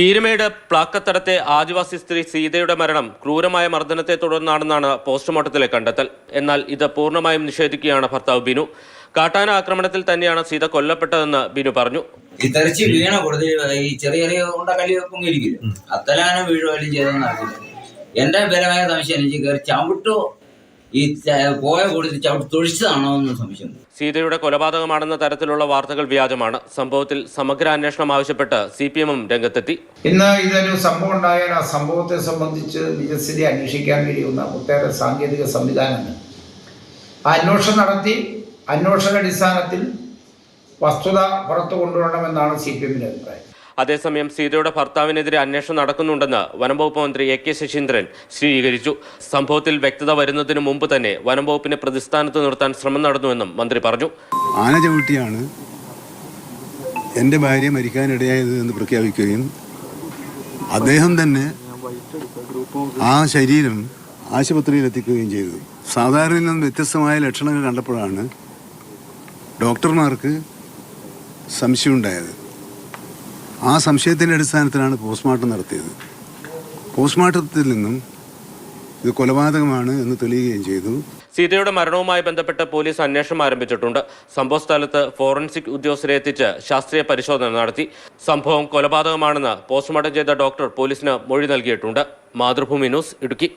പീരുമേട് പ്ലാക്കത്തടത്തെ ആദിവാസി സ്ത്രീ സീതയുടെ മരണം ക്രൂരമായ മർദ്ദനത്തെ തുടർന്നാണെന്നാണ് പോസ്റ്റ്മോർട്ടത്തിലെ കണ്ടെത്തൽ. എന്നാൽ ഇത് പൂർണമായും നിഷേധിക്കുകയാണ് ഭർത്താവ് ബിനു. കാട്ടാന ആക്രമണത്തിൽ തന്നെയാണ് സീത കൊല്ലപ്പെട്ടതെന്ന് ബിനു പറഞ്ഞു. ഈ തെറിച്ച് വീണ കൊടുത്ത് ഈ ചെറിയ ചെറിയ ഉണ്ടക്കല്ലി പൊങ്ങിയിരിക്കില്ല? അത്തലാനം വീഴുകയും ചെയ്തെന്ന് അറിയില്ല. എന്റെ ബലമായ സംശയം? എനിക്ക് കയറി ചവിട്ടോ ഈ പോയ കൊടുത്ത് ചവിട്ട് തൊഴിച്ചതാണോ എന്ന് സംശയം. സീതയുടെ കൊലപാതകമാണെന്ന തരത്തിലുള്ള വാർത്തകൾ വ്യാജമാണ്. സംഭവത്തിൽ സമഗ്ര അന്വേഷണം ആവശ്യപ്പെട്ട് സി പി എമ്മും രംഗത്തെത്തി. ഇന്ന് ഇതൊരു സംഭവം ഉണ്ടായാൽ ആ സംഭവത്തെ സംബന്ധിച്ച് നിജസ്ഥിതി അന്വേഷിക്കാൻ കഴിയുന്ന ഒട്ടേറെ സാങ്കേതിക സംവിധാനങ്ങൾ. ആ അന്വേഷണം നടത്തി അന്വേഷണ അടിസ്ഥാനത്തിൽ വസ്തുത പുറത്തു കൊണ്ടുവരണമെന്നാണ് സി പി എമ്മിന്റെ അഭിപ്രായം. അതേസമയം സീതയുടെ ഭർത്താവിനെതിരെ അന്വേഷണം നടക്കുന്നുണ്ടെന്ന് വനംവകുപ്പ് മന്ത്രി എ കെ ശശീന്ദ്രൻ സ്ഥിരീകരിച്ചു. സംഭവത്തിൽ വ്യക്തത വരുന്നതിന് മുമ്പ് തന്നെ വനംവകുപ്പിനെ പ്രതിസ്ഥാനത്ത് നിർത്താൻ ശ്രമം നടന്നുവെന്നും മന്ത്രി പറഞ്ഞു. ആന ചവിട്ടിയാണ് എന്റെ ഭാര്യ മരിക്കാനിടയായത് എന്ന് പ്രഖ്യാപിക്കുകയും അദ്ദേഹം തന്നെ ആ ശരീരം ആശുപത്രിയിൽ എത്തിക്കുകയും ചെയ്തു. സാധാരണയിൽ നിന്നും വ്യത്യസ്തമായ ലക്ഷണങ്ങൾ കണ്ടപ്പോഴാണ് ഡോക്ടർമാർക്ക് സംശയമുണ്ടായത്. ആ സംശയത്തിന്റെ അടിസ്ഥാനത്തിലാണ് പോസ്റ്റ്മോർട്ടം നടത്തിയത്. പോസ്റ്റ്മോർട്ടത്തിൽ നിന്നും ഇത് കൊലപാതകമാണ് എന്ന് തെളിയുകയും ചെയ്തു. സീതയുടെ മരണവുമായി ബന്ധപ്പെട്ട് പോലീസ് അന്വേഷണം ആരംഭിച്ചിട്ടുണ്ട്. സംഭവസ്ഥലത്ത് ഫോറൻസിക് ഉദ്യോഗസ്ഥരെ എത്തിച്ച് ശാസ്ത്രീയ പരിശോധന നടത്തി. സംഭവം കൊലപാതകമാണെന്ന് പോസ്റ്റ്മോർട്ടം ചെയ്ത ഡോക്ടർ പോലീസിന് മൊഴി നൽകിയിട്ടുണ്ട്. മാതൃഭൂമി ന്യൂസ് ഇടുക്കി.